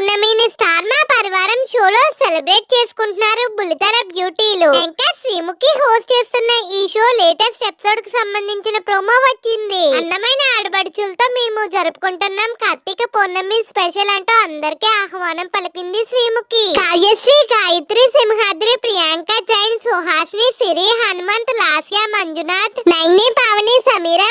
పౌర్ణమిని star మా పరివారం షోలో సెలబ్రేట్ చేసుకుంటున్నారు బుల్లితెర బ్యూటీలు. ఇంకా శ్రీముఖి హోస్ట్ చేస్తున్న ఈ షో లేటెస్ట్ ఎపిసోడ్కు సంబంధించిన ప్రోమో వచ్చింది. అందమైన ఆడబడుచులతో మేము జరుపుకుంటున్నాం కార్తీక పౌర్ణమి స్పెషల్ అంటూ అందరికీ ఆహ్వానం పలికింది శ్రీముఖి. కావ్యశ్రీ గాయత్రి సింహాద్రి ప్రియాంక జైన్ సుహాష్ని సిరి హనుమంత్ లాస్య మంజునాథ్ నైని పావని సమీర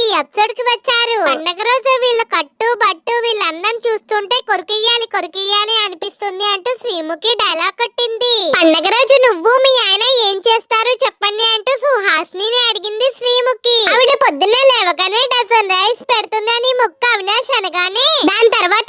ఈ ఎపిసోడ్కి వచ్చారు. పండగ రోజు వీళ్ళ కట్టు బట్టు వీళ్ళ అందం చూస్తుంటే కొరికెయ్యాలి కొరికెయ్యాలి అనిపిస్తుంది అంటూ శ్రీముఖి డైలాగ్ కొట్టింది. పండగ రోజు నువ్వు మీ ఆయన ఏం చేస్తారు చెప్పండి అంటూ సుహాస్ని అడిగింది శ్రీముఖి. ఆవిడ పొద్దున్నే లేవగానే డజన్ రైస్ పెడుతుంది అని ముక్క అవినాష్ అనగానే దాని తర్వాత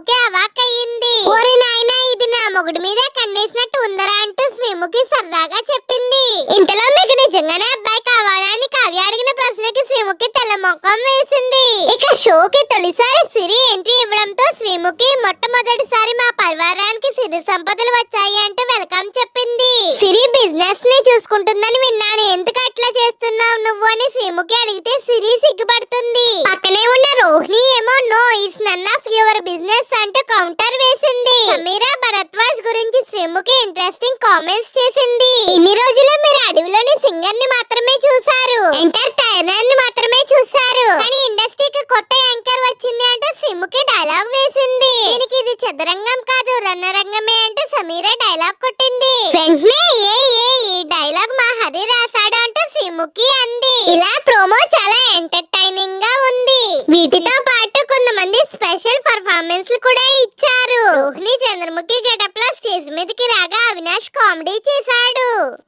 శ్రీముఖి అవాక్ అయ్యింది. ఓరి నాయనా ఇది నా మొగుడు మీద కన్నేసినట్టు ఉందరా అంటూ శ్రీముఖి సరదాగా చెప్పింది. ఇంతలో మీకు నిజంగానే అబ్బాయి కావాలా అని కావ్య అడిగిన ప్రశ్నకి శ్రీముఖి తెల్ల మొఖం వేసింది. ఇక షోకి తొలిసారి సిరి ఎంట్రీ ఇవ్వడంతో శ్రీముఖి మొట్టమొదటిసారి మా పరివారానికి సిరి సంపదలు వచ్చాయి అంటూ వెల్కమ్ చెప్పింది. సిరి బిజినెస్ని చూసుకుంటుందని విన్నాను. ఎందుకు అట్లా చేస్తున్నావు నువ్వు అని శ్రీముఖి అడిగితే సిరి సిగ్గుపడుతుంది పక్కనే ఉన్న రోహిణి ఏమో no it's none of your business అంటూ కౌంటర్ వేసింది సమీరా భరద్వాజ్ గురించి శ్రీముఖి ఇంట్రెస్టింగ్ కామెంట్స్ చేసింది? ఇన్ని రోజులు మీరు అడవిలోని సింగర్ని మాత్రమే చూసారు ఎంటర్టైనర్ని మాత్రమే చూసారు కానీ ఇండస్ట్రీకి కొత్త యాంకర్ వచ్చింది అంటూ శ్రీముఖి డైలాగ్ వేసింది. దీనికి ఇది చదరంగం కాదు రణరంగమే అంటూ సమీరా డైలాగ్ కొట్టింది. వెంటనే ఏ ఏ ఈ డైలాగ్ మా హరి రాశాడు అంటూ శ్రీముఖి అంది. ఇలా ప్రోమో చాలా ఎంటర్టైనింగ్గా ఉంది. వీటితో పాటు కొంతమంది స్పెషల్ పర్ఫార్మెన్స్ కూడా ఇచ్చారు. రోహిణి చంద్రముఖి గెటప్ లో కామెడీ చేశాడు.